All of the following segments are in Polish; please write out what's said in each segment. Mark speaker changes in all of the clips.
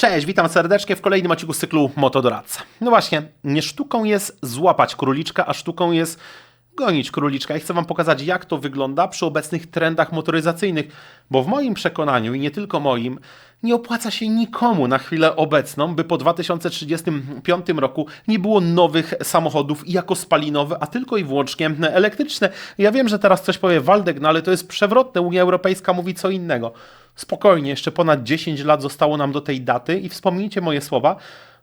Speaker 1: Cześć, witam serdecznie w kolejnym odcinku z cyklu Motodoradca. No właśnie, nie sztuką jest złapać króliczka, a sztuką jest gonić króliczka. I chcę Wam pokazać, jak to wygląda przy obecnych trendach motoryzacyjnych, bo w moim przekonaniu, i nie tylko moim, nie opłaca się nikomu na chwilę obecną, by po 2035 roku nie było nowych samochodów jako spalinowe, a tylko i wyłącznie elektryczne. Ja wiem, że teraz coś powie Waldek, no ale to jest przewrotne. Unia Europejska mówi co innego. Spokojnie, jeszcze ponad 10 lat zostało nam do tej daty i wspomnijcie moje słowa,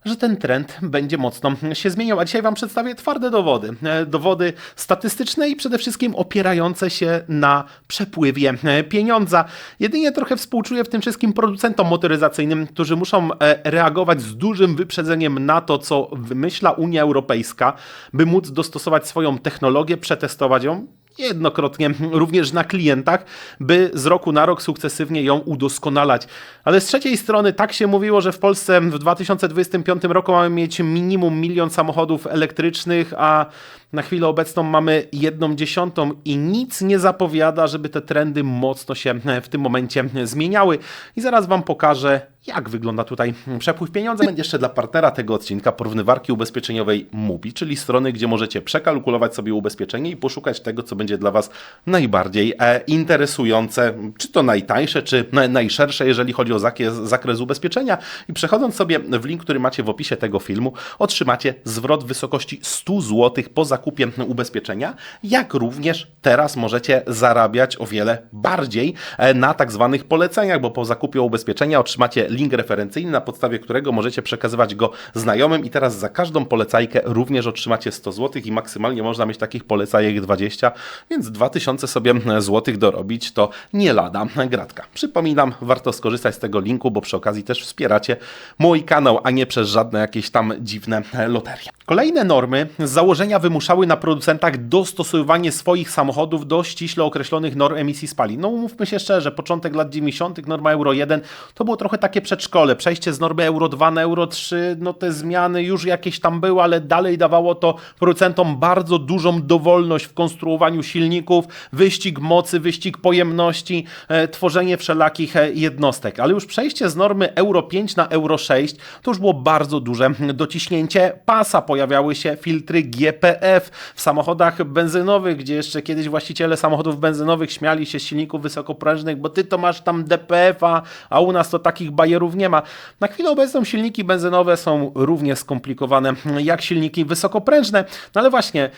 Speaker 1: że ten trend będzie mocno się zmieniał. A dzisiaj Wam przedstawię twarde dowody. E, dowody statystyczne i przede wszystkim opierające się na przepływie pieniądza. Jedynie trochę współczuję w tym wszystkim producentom motoryzacyjnym, którzy muszą e, reagować z dużym wyprzedzeniem na to, co wymyśla Unia Europejska, by móc dostosować swoją technologię, przetestować ją jednokrotnie również na klientach, by z roku na rok sukcesywnie ją udoskonalać. Ale z trzeciej strony tak się mówiło, że w Polsce w 2025 roku mamy mieć minimum milion samochodów elektrycznych, a na chwilę obecną mamy jedną dziesiątą i nic nie zapowiada, żeby te trendy mocno się w tym momencie zmieniały. I zaraz Wam pokażę, jak wygląda tutaj przepływ pieniądza. Będzie jeszcze dla partnera tego odcinka porównywarki ubezpieczeniowej MUBI, czyli strony, gdzie możecie przekalkulować sobie ubezpieczenie i poszukać tego, co będzie dla Was najbardziej e, interesujące, czy to najtańsze, czy najszersze, jeżeli chodzi o zakres ubezpieczenia. I przechodząc sobie w link, który macie w opisie tego filmu, otrzymacie zwrot w wysokości 100 zł po zakupie ubezpieczenia, jak również teraz możecie zarabiać o wiele bardziej e, na tak zwanych poleceniach, bo po zakupie ubezpieczenia otrzymacie link referencyjny, na podstawie którego możecie przekazywać go znajomym i teraz za każdą polecajkę również otrzymacie 100 zł i maksymalnie można mieć takich polecajek 20, więc 2000 sobie złotych dorobić to nie lada gratka. Przypominam, warto skorzystać z tego linku, bo przy okazji też wspieracie mój kanał, a nie przez żadne jakieś tam dziwne loterie. Kolejne normy z założenia wymuszały na producentach dostosowywanie swoich samochodów do ściśle określonych norm emisji spalin. No umówmy się szczerze, początek lat 90. norma Euro 1 to było trochę takie przedszkole, przejście z normy Euro 2 na Euro 3, no te zmiany już jakieś tam były, ale dalej dawało to producentom bardzo dużą dowolność w konstruowaniu silników, wyścig mocy, wyścig pojemności, e, tworzenie wszelakich e, jednostek. Ale już przejście z normy Euro 5 na Euro 6 to już było bardzo duże dociśnięcie pasa. Pojawiały się filtry GPF w samochodach benzynowych, gdzie jeszcze kiedyś właściciele samochodów benzynowych śmiali się z silników wysokoprężnych, bo ty to masz tam DPF-a, a u nas to takich bajerów nie ma. Na chwilę obecną silniki benzynowe są równie skomplikowane jak silniki wysokoprężne, no ale właśnie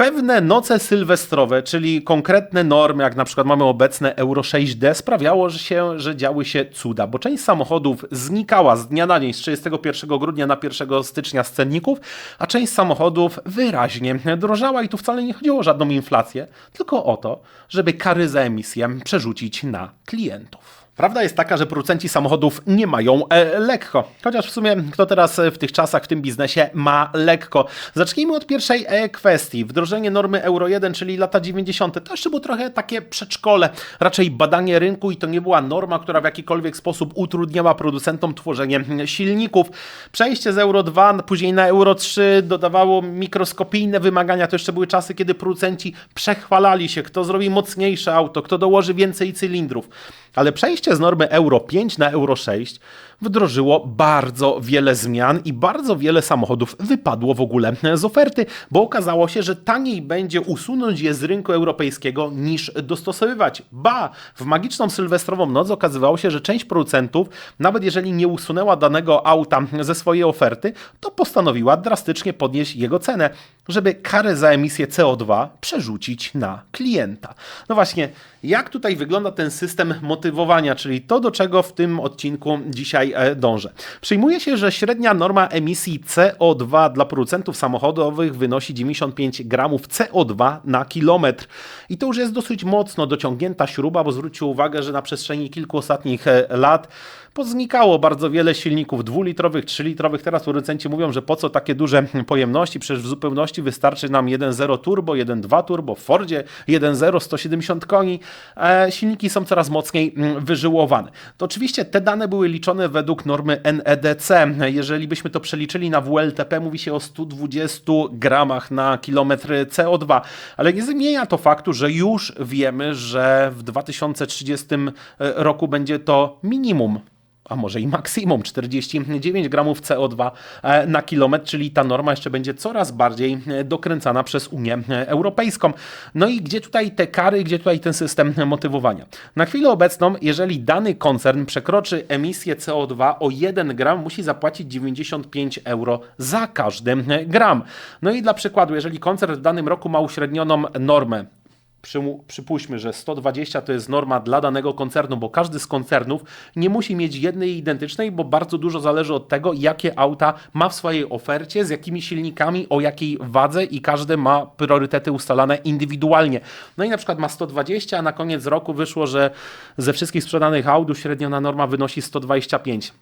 Speaker 1: Pewne noce sylwestrowe, czyli konkretne normy, jak na przykład mamy obecne Euro 6D, sprawiało że się, że działy się cuda, bo część samochodów znikała z dnia na dzień, z 31 grudnia na 1 stycznia z cenników, a część samochodów wyraźnie drożała i tu wcale nie chodziło o żadną inflację, tylko o to, żeby kary za emisję przerzucić na klientów. Prawda jest taka, że producenci samochodów nie mają e, lekko. Chociaż w sumie kto teraz e, w tych czasach, w tym biznesie ma lekko. Zacznijmy od pierwszej e, kwestii. Wdrożenie normy Euro 1, czyli lata 90. To jeszcze było trochę takie przedszkole, raczej badanie rynku i to nie była norma, która w jakikolwiek sposób utrudniała producentom tworzenie silników. Przejście z Euro 2, później na Euro 3 dodawało mikroskopijne wymagania. To jeszcze były czasy, kiedy producenci przechwalali się, kto zrobi mocniejsze auto, kto dołoży więcej cylindrów. Ale przejście z normy Euro 5 na Euro 6 wdrożyło bardzo wiele zmian i bardzo wiele samochodów wypadło w ogóle z oferty, bo okazało się, że taniej będzie usunąć je z rynku europejskiego niż dostosowywać. Ba, w magiczną sylwestrową noc okazywało się, że część producentów, nawet jeżeli nie usunęła danego auta ze swojej oferty, to postanowiła drastycznie podnieść jego cenę, żeby karę za emisję CO2 przerzucić na klienta. No właśnie, jak tutaj wygląda ten system motywowania, czyli to, do czego w tym odcinku dzisiaj E, dążę. Przyjmuje się, że średnia norma emisji CO2 dla producentów samochodowych wynosi 95 gramów CO2 na kilometr. I to już jest dosyć mocno dociągnięta śruba, bo zwróćcie uwagę, że na przestrzeni kilku ostatnich e, lat poznikało bardzo wiele silników dwulitrowych, trzylitrowych. Teraz producenci mówią, że po co takie duże pojemności, przecież w zupełności wystarczy nam 1.0 turbo, 1.2 turbo, w Fordzie 1.0 170 koni. E, silniki są coraz mocniej mm, wyżyłowane. To oczywiście te dane były liczone według normy NEDC. Jeżeli byśmy to przeliczyli na WLTP, mówi się o 120 gramach na kilometr CO2, ale nie zmienia to faktu, że już wiemy, że w 2030 roku będzie to minimum a może i maksimum 49 gramów CO2 e, na kilometr, czyli ta norma jeszcze będzie coraz bardziej e, dokręcana przez Unię Europejską. No i gdzie tutaj te kary, gdzie tutaj ten system motywowania? Na chwilę obecną, jeżeli dany koncern przekroczy emisję CO2 o 1 gram, musi zapłacić 95 euro za każdy gram. No i dla przykładu, jeżeli koncern w danym roku ma uśrednioną normę przypuśćmy, że 120 to jest norma dla danego koncernu, bo każdy z koncernów nie musi mieć jednej identycznej, bo bardzo dużo zależy od tego, jakie auta ma w swojej ofercie, z jakimi silnikami, o jakiej wadze i każdy ma priorytety ustalane indywidualnie. No i na przykład ma 120, a na koniec roku wyszło, że ze wszystkich sprzedanych aut średniona norma wynosi 125.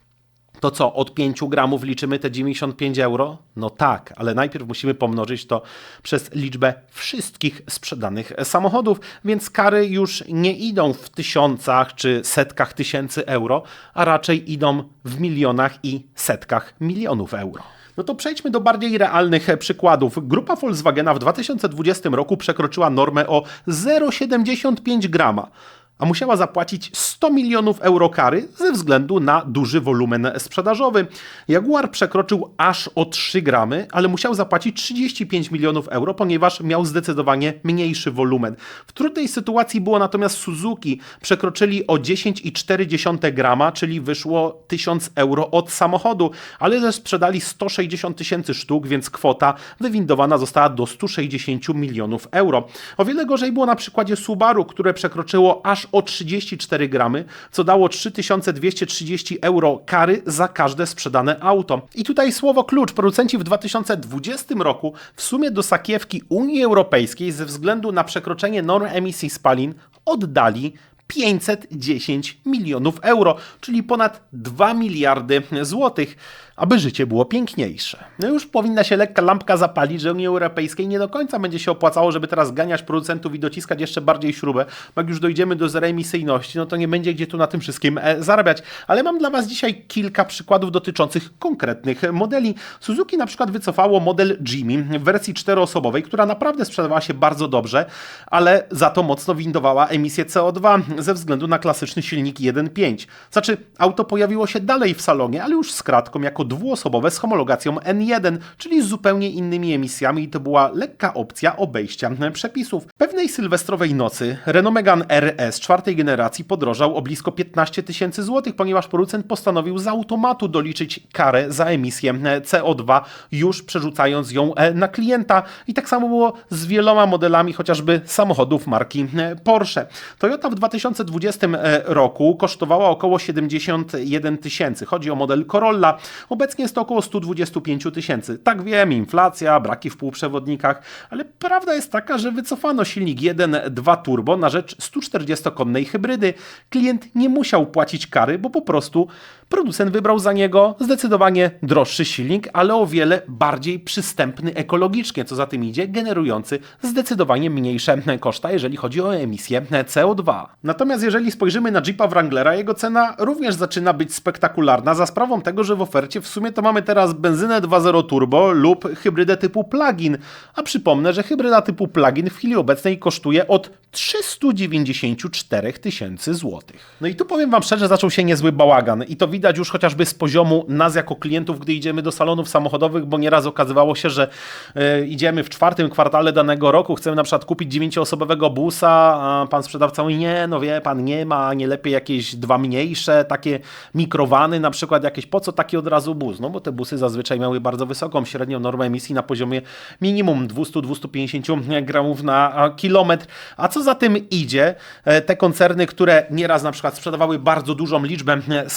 Speaker 1: To co, od 5 gramów liczymy te 95 euro? No tak, ale najpierw musimy pomnożyć to przez liczbę wszystkich sprzedanych samochodów, więc kary już nie idą w tysiącach czy setkach tysięcy euro, a raczej idą w milionach i setkach milionów euro. No to przejdźmy do bardziej realnych przykładów. Grupa Volkswagena w 2020 roku przekroczyła normę o 0,75 grama a musiała zapłacić 100 milionów euro kary ze względu na duży wolumen sprzedażowy. Jaguar przekroczył aż o 3 gramy, ale musiał zapłacić 35 milionów euro, ponieważ miał zdecydowanie mniejszy wolumen. W trudnej sytuacji było natomiast Suzuki. Przekroczyli o 10,4 grama, czyli wyszło 1000 euro od samochodu, ale też sprzedali 160 tysięcy sztuk, więc kwota wywindowana została do 160 milionów euro. O wiele gorzej było na przykładzie Subaru, które przekroczyło aż o 34 gramy, co dało 3230 euro kary za każde sprzedane auto. I tutaj słowo klucz. Producenci w 2020 roku w sumie do sakiewki Unii Europejskiej ze względu na przekroczenie norm emisji spalin oddali 510 milionów euro, czyli ponad 2 miliardy złotych aby życie było piękniejsze. No już powinna się lekka lampka zapalić, że Unii Europejskiej nie do końca będzie się opłacało, żeby teraz ganiać producentów i dociskać jeszcze bardziej śrubę. Bo jak już dojdziemy do zeroemisyjności, no to nie będzie gdzie tu na tym wszystkim e, zarabiać. Ale mam dla Was dzisiaj kilka przykładów dotyczących konkretnych modeli. Suzuki na przykład wycofało model Jimmy w wersji czteroosobowej, która naprawdę sprzedawała się bardzo dobrze, ale za to mocno windowała emisję CO2 ze względu na klasyczny silnik 1.5. Znaczy, auto pojawiło się dalej w salonie, ale już z kratką jako dwuosobowe z homologacją N1, czyli z zupełnie innymi emisjami i to była lekka opcja obejścia przepisów. Pewnej sylwestrowej nocy Renault Megane RS czwartej generacji podrożał o blisko 15 tysięcy złotych, ponieważ producent postanowił z automatu doliczyć karę za emisję CO2, już przerzucając ją na klienta. I tak samo było z wieloma modelami chociażby samochodów marki Porsche. Toyota w 2020 roku kosztowała około 71 tysięcy. Chodzi o model Corolla. Obecnie jest to około 125 tysięcy. Tak wiem, inflacja, braki w półprzewodnikach, ale prawda jest taka, że wycofano silnik 1.2 turbo na rzecz 140-konnej hybrydy. Klient nie musiał płacić kary, bo po prostu producent wybrał za niego zdecydowanie droższy silnik, ale o wiele bardziej przystępny ekologicznie, co za tym idzie, generujący zdecydowanie mniejsze koszta, jeżeli chodzi o emisję CO2. Natomiast jeżeli spojrzymy na Jeepa Wranglera, jego cena również zaczyna być spektakularna za sprawą tego, że w ofercie w sumie to mamy teraz benzynę 2.0 turbo lub hybrydę typu plug-in. A przypomnę, że hybryda typu plug-in w chwili obecnej kosztuje od 394 tysięcy złotych. No i tu powiem Wam szczerze, zaczął się niezły bałagan i to widać już chociażby z poziomu nas jako klientów, gdy idziemy do salonów samochodowych, bo nieraz okazywało się, że y, idziemy w czwartym kwartale danego roku, chcemy na przykład kupić dziewięcioosobowego busa, a pan sprzedawca mówi, nie, no wie pan, nie ma, nie lepiej jakieś dwa mniejsze, takie mikrowany na przykład jakieś, po co taki od razu bus? No bo te busy zazwyczaj miały bardzo wysoką średnią normę emisji na poziomie minimum 200-250 gramów na kilometr, a co za tym idzie, e, te koncerny, które nieraz na przykład sprzedawały bardzo dużą liczbę e,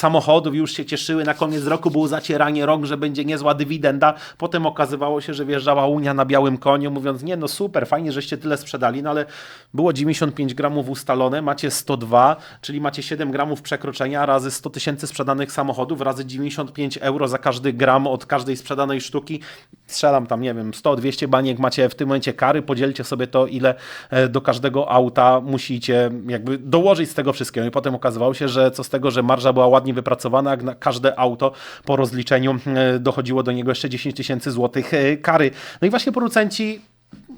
Speaker 1: już się cieszyły, na koniec roku było zacieranie rąk, że będzie niezła dywidenda, potem okazywało się, że wjeżdżała Unia na białym koniu, mówiąc, nie no super, fajnie, żeście tyle sprzedali, no ale było 95 gramów ustalone, macie 102, czyli macie 7 gramów przekroczenia razy 100 tysięcy sprzedanych samochodów, razy 95 euro za każdy gram od każdej sprzedanej sztuki. Strzelam tam, nie wiem, 100-200 baniek macie w tym momencie kary, podzielcie sobie to, ile e, do każdego auta musicie jakby dołożyć z tego wszystkiego. I potem okazywało się, że co z tego, że marża była ładnie wypracowana, jak na każde auto po rozliczeniu e, dochodziło do niego jeszcze 10 tysięcy złotych e, kary. No i właśnie producenci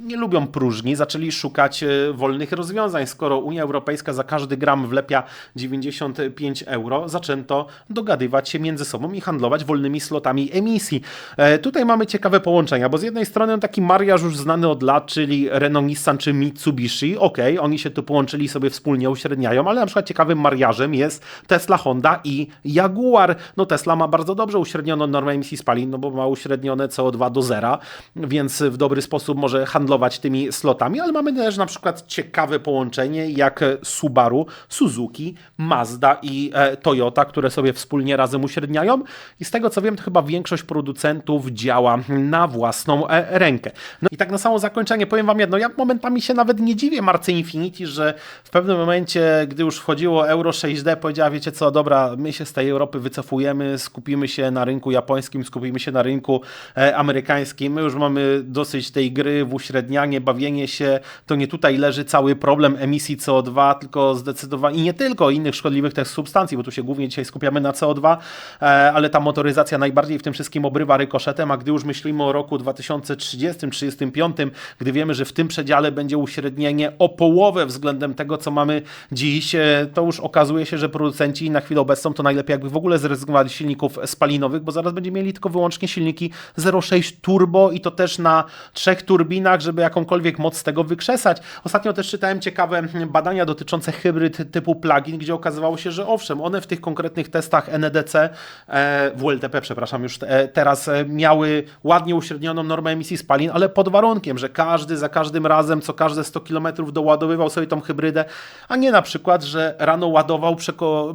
Speaker 1: nie lubią próżni, zaczęli szukać e, wolnych rozwiązań. Skoro Unia Europejska za każdy gram wlepia 95 euro, zaczęto dogadywać się między sobą i handlować wolnymi slotami emisji. E, Tutaj mamy ciekawe połączenia, bo z jednej strony taki mariaż już znany od lat, czyli Renault Nissan czy Mitsubishi, okej, oni się tu połączyli sobie wspólnie uśredniają, ale na przykład ciekawym mariażem jest Tesla, Honda i Jaguar. No Tesla ma bardzo dobrze uśrednioną normę emisji spalin, no bo ma uśrednione CO2 do zera, więc w dobry sposób może handlować tymi slotami, ale mamy też na przykład ciekawe połączenie jak Subaru, Suzuki, Mazda i e, Toyota, które sobie wspólnie razem uśredniają. I z tego co wiem, to chyba większość producentów działa na własną e, rękę. No i tak na samo zakończenie powiem Wam jedno, ja momentami się nawet nie dziwię marce Infinity, że w pewnym momencie, gdy już wchodziło Euro 6D, powiedziała, wiecie co, dobra, my się z tej Europy wycofujemy, skupimy się na rynku japońskim, skupimy się na rynku e, amerykańskim, my już mamy dosyć tej gry uśrednianie, bawienie się, to nie tutaj leży cały problem emisji CO2, tylko zdecydowanie, i nie tylko innych szkodliwych też substancji, bo tu się głównie dzisiaj skupiamy na CO2, e, ale ta motoryzacja najbardziej w tym wszystkim obrywa rykoszetem, a gdy już myślimy o roku 2030-35, gdy wiemy, że w tym przedziale będzie uśrednienie o połowę względem tego, co mamy dziś, e, to już okazuje się, że producenci na chwilę obecną to najlepiej jakby w ogóle zrezygnowali z silników spalinowych, bo zaraz będziemy mieli tylko wyłącznie silniki 0,6 turbo i to też na trzech turbinach, żeby jakąkolwiek moc z tego wykrzesać. Ostatnio też czytałem ciekawe badania dotyczące hybryd typu plug-in, gdzie okazywało się, że owszem, one w tych konkretnych testach NEDC, e, WLTP, przepraszam, już e, teraz e, miały ładnie uśrednioną normę emisji spalin, ale pod warunkiem, że każdy za każdym razem, co każde 100 km doładowywał sobie tą hybrydę, a nie na przykład, że rano ładował,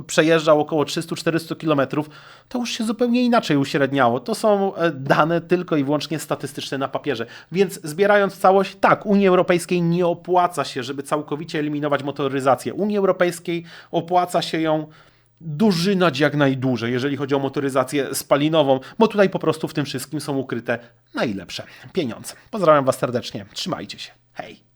Speaker 1: przejeżdżał około 300-400 km, to już się zupełnie inaczej uśredniało. To są e, dane tylko i wyłącznie statystyczne na papierze. Więc zbierając całość, tak, Unii Europejskiej nie opłaca się, żeby całkowicie eliminować motoryzację. Unii Europejskiej opłaca się ją dożynać jak najdłużej, jeżeli chodzi o motoryzację spalinową, bo tutaj po prostu w tym wszystkim są ukryte najlepsze pieniądze. Pozdrawiam Was serdecznie, trzymajcie się, hej!